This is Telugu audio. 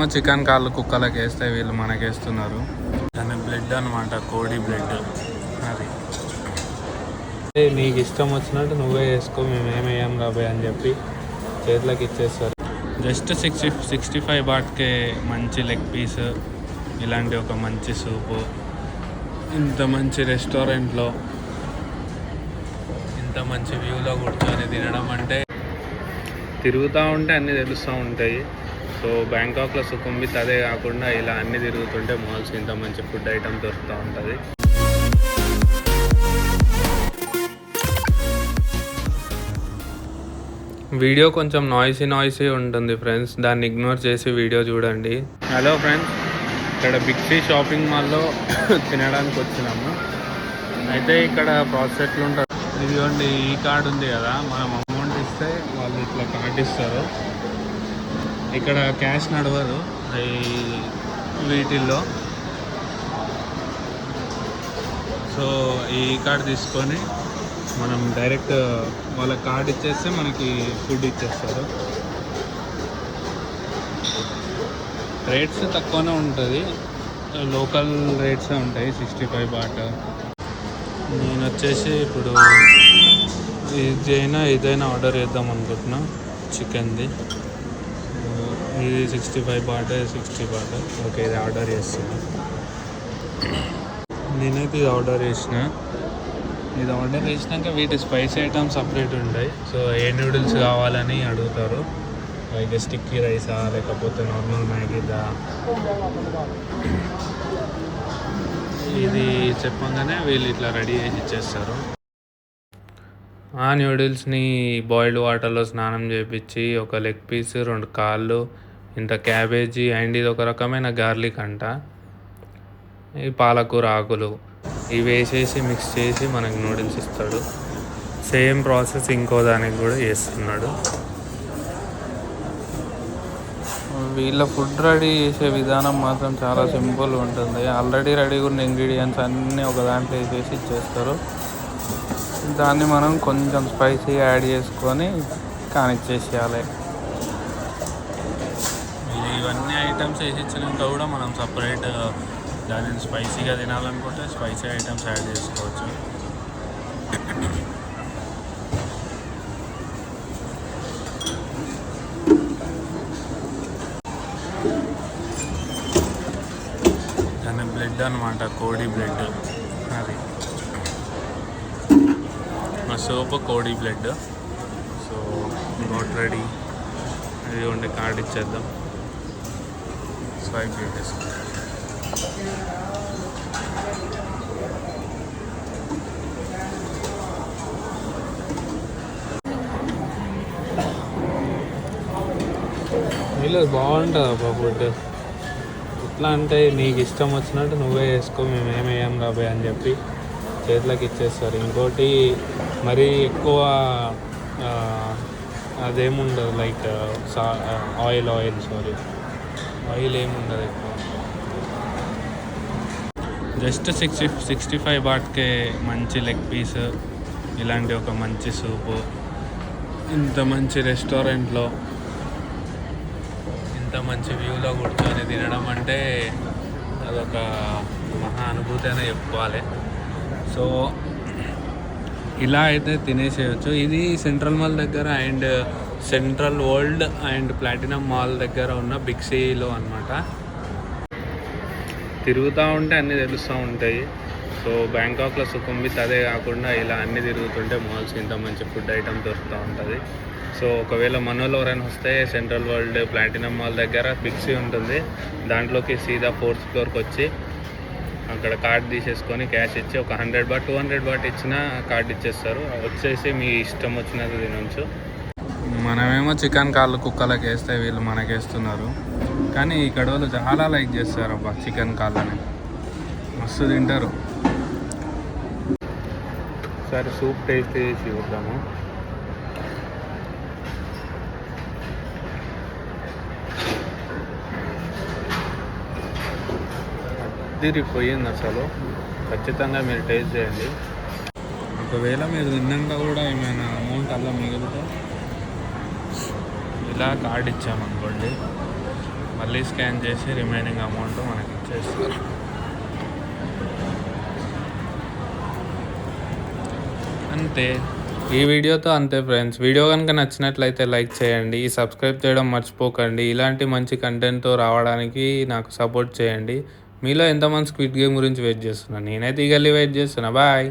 మనమేమో చికెన్ కాళ్ళు కుక్కలకి వేస్తే వీళ్ళు మనకేస్తున్నారు. దాని బ్లడ్ అనమాట కోడి బ్లడ్. అది. నీకు ఇష్టం వచ్చినట్టు నువ్వే వేసుకో మేము ఏమేయం రాబాయ్ అని చెప్పి చేతులకు ఇచ్చేస్తారు. జస్ట్ సిక్స్టీ సిక్స్టీ ఫైవ్ బాట్కే మంచి లెగ్ పీస్ ఇలాంటి ఒక మంచి సూపు. ఇంత మంచి రెస్టారెంట్లో ఇంత మంచి వ్యూలో కూర్చొని తినడం అంటే తిరుగుతూ ఉంటే అన్నీ తెలుస్తూ ఉంటాయి. సో బ్యాంకాక్లో సుకుంబిత్ అదే కాకుండా ఇలా అన్నీ తిరుగుతుంటే మాల్స్ ఇంత మంచి ఫుడ్ ఐటమ్ దొరుకుతూ ఉంటుంది. వీడియో కొంచెం నాయిసీ నాయిసీ ఉంటుంది ఫ్రెండ్స్. దాన్ని ఇగ్నోర్ చేసి వీడియో చూడండి. హలో ఫ్రెండ్స్ ఇక్కడ బిగ్ సి షాపింగ్ మాల్లో తినడానికి వచ్చినాము. అయితే ఇక్కడ ప్రాసెస్ ఉంటారు ఇదిగోండి ఈ కార్డు ఉంది కదా మనం అమౌంట్ ఇస్తే వాళ్ళు ఇట్లా కార్డు ఇస్తారు. ఇక్కడ క్యాష్ నడవదు. వీటిల్లో. సో ఈ కార్డు తీసుకొని మనం డైరెక్ట్ వాళ్ళ కార్డ్ ఇచ్చేస్తే మనకి ఫుడ్ ఇచ్చేస్తారు. రేట్స్ తక్కువనే ఉంటుంది. లోకల్ రేట్సే ఉంటాయి సిక్స్టీ ఫైవ్ బాట్. నేను వచ్చేసి ఇప్పుడు ఇదైనా ఇదైనా ఆర్డర్ చేద్దాం అనుకుంటున్నా. చికెన్ది. ఇది sixty five baht sixty baht okay ఇది ఆర్డర్ చేస్తున్నా. నేనైతే ఇది ఆర్డర్ చేసిన. ఇది ఆర్డర్ చేసినాక వీటి స్పైసీ ఐటమ్స్ సపరేట్ ఉంటాయి. సో ఏ నూడిల్స్ కావాలని అడుగుతారు. లైక్ స్టిక్కీ రైసా లేకపోతే నార్మల్ మ్యాగీదా ఇది చెప్పగానే వీళ్ళు ఇట్లా రెడీ చేసి ఇచ్చేస్తారు. ఆ నూడిల్స్ని బాయిల్డ్ వాటర్లో స్నానం చేపించి ఒక లెగ్ పీస్ రెండు కాళ్ళు ఇంత క్యాబేజీ అండ్ ఇది ఒక రకమైన గార్లిక్ అంట. ఈ పాలకూర ఆకులు ఇవి వేసేసి మిక్స్ చేసి మనకి నూడిల్స్ ఇస్తాడు. సేమ్ ప్రాసెస్ ఇంకో దానికి కూడా చేస్తున్నాడు. వీళ్ళ ఫుడ్ రెడీ చేసే విధానం మాత్రం చాలా సింపుల్ ఉంటుంది. ఆల్రెడీ రెడీగా ఉన్న ఇంగ్రీడియంట్స్ అన్నీ ఒక దాంట్లో వేసేసి ఇచ్చేస్తారు. దాన్ని మనం కొంచెం స్పైసీగా యాడ్ చేసుకొని కానిచ్చేసేయాలి. ఐటమ్స్ వేసి ఇచ్చినాక కూడా మనం సపరేట్ దానిని స్పైసీగా తినాలనుకుంటే స్పైసీ ఐటమ్స్ యాడ్ చేసుకోవచ్చు. దాని బ్లడ్ అనమాట కోడి బ్లడ్ అది. మా సోపు కోడి బ్లడ్. సో నోట్ రెడీ అది ఉండే కార్డ్ ఇచ్చేద్దాం. ఫైవ్ చేసేస్తాం వీళ్ళు బాగుంటుంది అబ్బా ఫుడ్ ఎట్లా అంటే నీకు ఇష్టం వచ్చినట్టు నువ్వే వేసుకో మేము ఏమేయం రాబాయ్ అని చెప్పి చేతులకు ఇచ్చేస్తారు. ఇంకోటి మరీ ఎక్కువ అదేముండదు లైక్ సా ఆయిల్ ఆయిల్ సారీ. ఆయిల్ ఏముండదు ఎక్కువ. జస్ట్ సిక్స్టీ సిక్స్టీ ఫైవ్ బాట్కే మంచి లెగ్ పీస్ ఇలాంటి ఒక మంచి సూపు. ఇంత మంచి రెస్టారెంట్లో ఇంత మంచి వ్యూలో కూర్చొని తినడం అంటే అదొక మహా అనుభూతి అనే చెప్పుకోవాలి. సో ఇలా అయితే తినేసేయచ్చు. ఇది సెంట్రల్ మాల్ దగ్గర and central world and platinum mall దగ్గర ఉన్న బిగ్ సిలో అనమాట తిరుగుతూ ఉంటే అన్నీ తెలుస్తూ ఉంటాయి. సో బ్యాంకాక్లో సుకుంబిత్ అదే కాకుండా ఇలా అన్నీ తిరుగుతుంటే మాల్స్ ఇంత మంచి ఫుడ్ ఐటమ్ దొరుకుతూ ఉంటుంది. సో ఒకవేళ మనోళ్ళు ఎవరైనా వస్తే సెంట్రల్ వరల్డ్ ప్లాటినం మాల్ దగ్గర బిక్సీ ఉంటుంది. దాంట్లోకి సీదా ఫోర్త్ ఫ్లోర్కి వచ్చి అక్కడ కార్డ్ తీసేసుకొని క్యాష్ ఇచ్చి ఒక hundred baht two hundred baht ఇచ్చిన కార్డ్ ఇచ్చేస్తారు. వచ్చేసి మీ ఇష్టం వచ్చినది తినొచ్చు. మనమేమో చికెన్ కాళ్ళు కుక్కలకి వేస్తే వీళ్ళు మనకేస్తున్నారు. కానీ ఇక్కడ వాళ్ళు చాలా లైక్ చేస్తారు అబ్బా చికెన్ కాళ్ళని. మస్తు తింటారు. సరే సూప్ టేస్ట్ చేసి చూద్దాము. అదిరిపోయింది అసలు. ఖచ్చితంగా మీరు టేస్ట్ చేయండి. ఒకవేళ మీరు తిన్నాక కూడా ఏమైనా అమౌంట్ అలా మిగిలితే ఇట్లా కార్డ్ ఇచ్చామనుకోండి మళ్ళీ స్కాన్ చేసి రిమైనింగ్ అమౌంట్ మనకి ఇచ్చేస్తారు. అంతే. ఈ వీడియోతో అంతే ఫ్రెండ్స్. వీడియో కనుక నచ్చినట్లయితే లైక్ చేయండి సబ్స్క్రైబ్ చేయడం మర్చిపోకండి. ఇలాంటి మంచి కంటెంట్తో రావడానికి నాకు సపోర్ట్ చేయండి. మీలో ఎంతమంది స్క్విడ్ గేమ్ గురించి వెయిట్ చేస్తున్నా నేనైతే ఈగల్లీ వెయిట్ చేస్తున్నా. బాయ్.